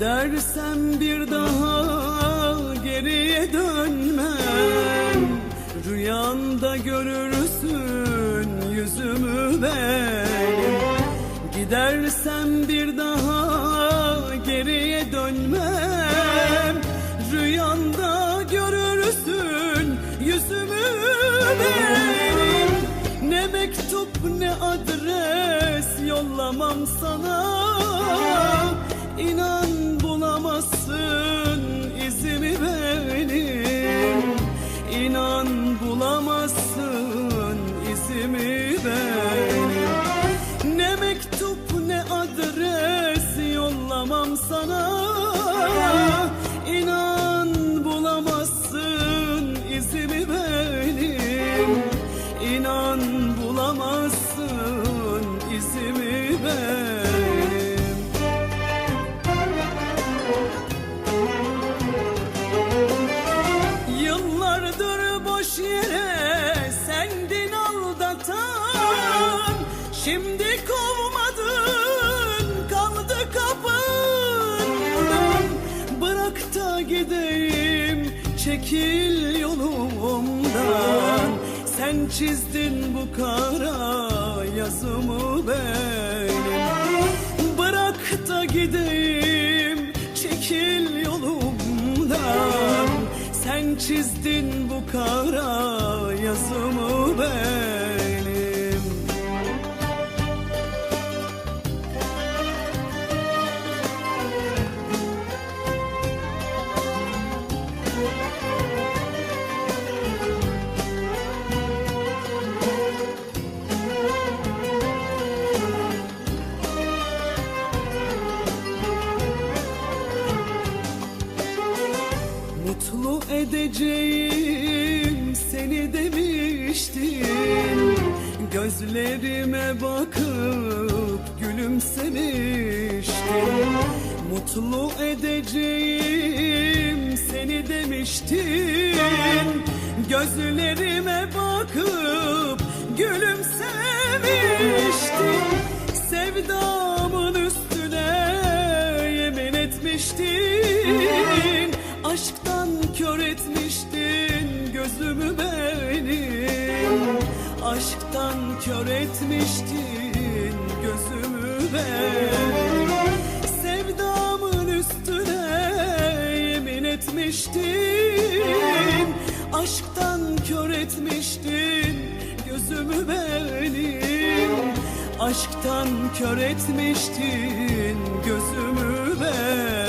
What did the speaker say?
Gidersem bir daha geriye dönmem. Rüyanda görürsün yüzümü benim. Gidersem bir daha geriye dönmem. Rüyanda görürsün yüzümü benim. Ne mektup ne adres yollamam sana. İnan bulamazsın izimi benim. İnan yere sendin aldatan. Şimdi kovmadın kaldı kapından. Bırak da gideyim çekil yolumdan. Sen çizdin bu kara yazımı benim Bırak da gideyim çekil Çizdin bu kara yazımı benim edeceğim seni demiştin Gözlerime bakıp gülümsemiştin Mutlu edeceğim seni demiştin Gözlerime bakıp gülümsemiştin Sevdamın üstüne yemin etmiştin gözümü benim Aşktan kör etmiştin gözümü benim Sevdamın üstüne yemin etmiştin. Aşktan kör etmiştin gözümü benim Aşktan kör etmiştin gözümü benim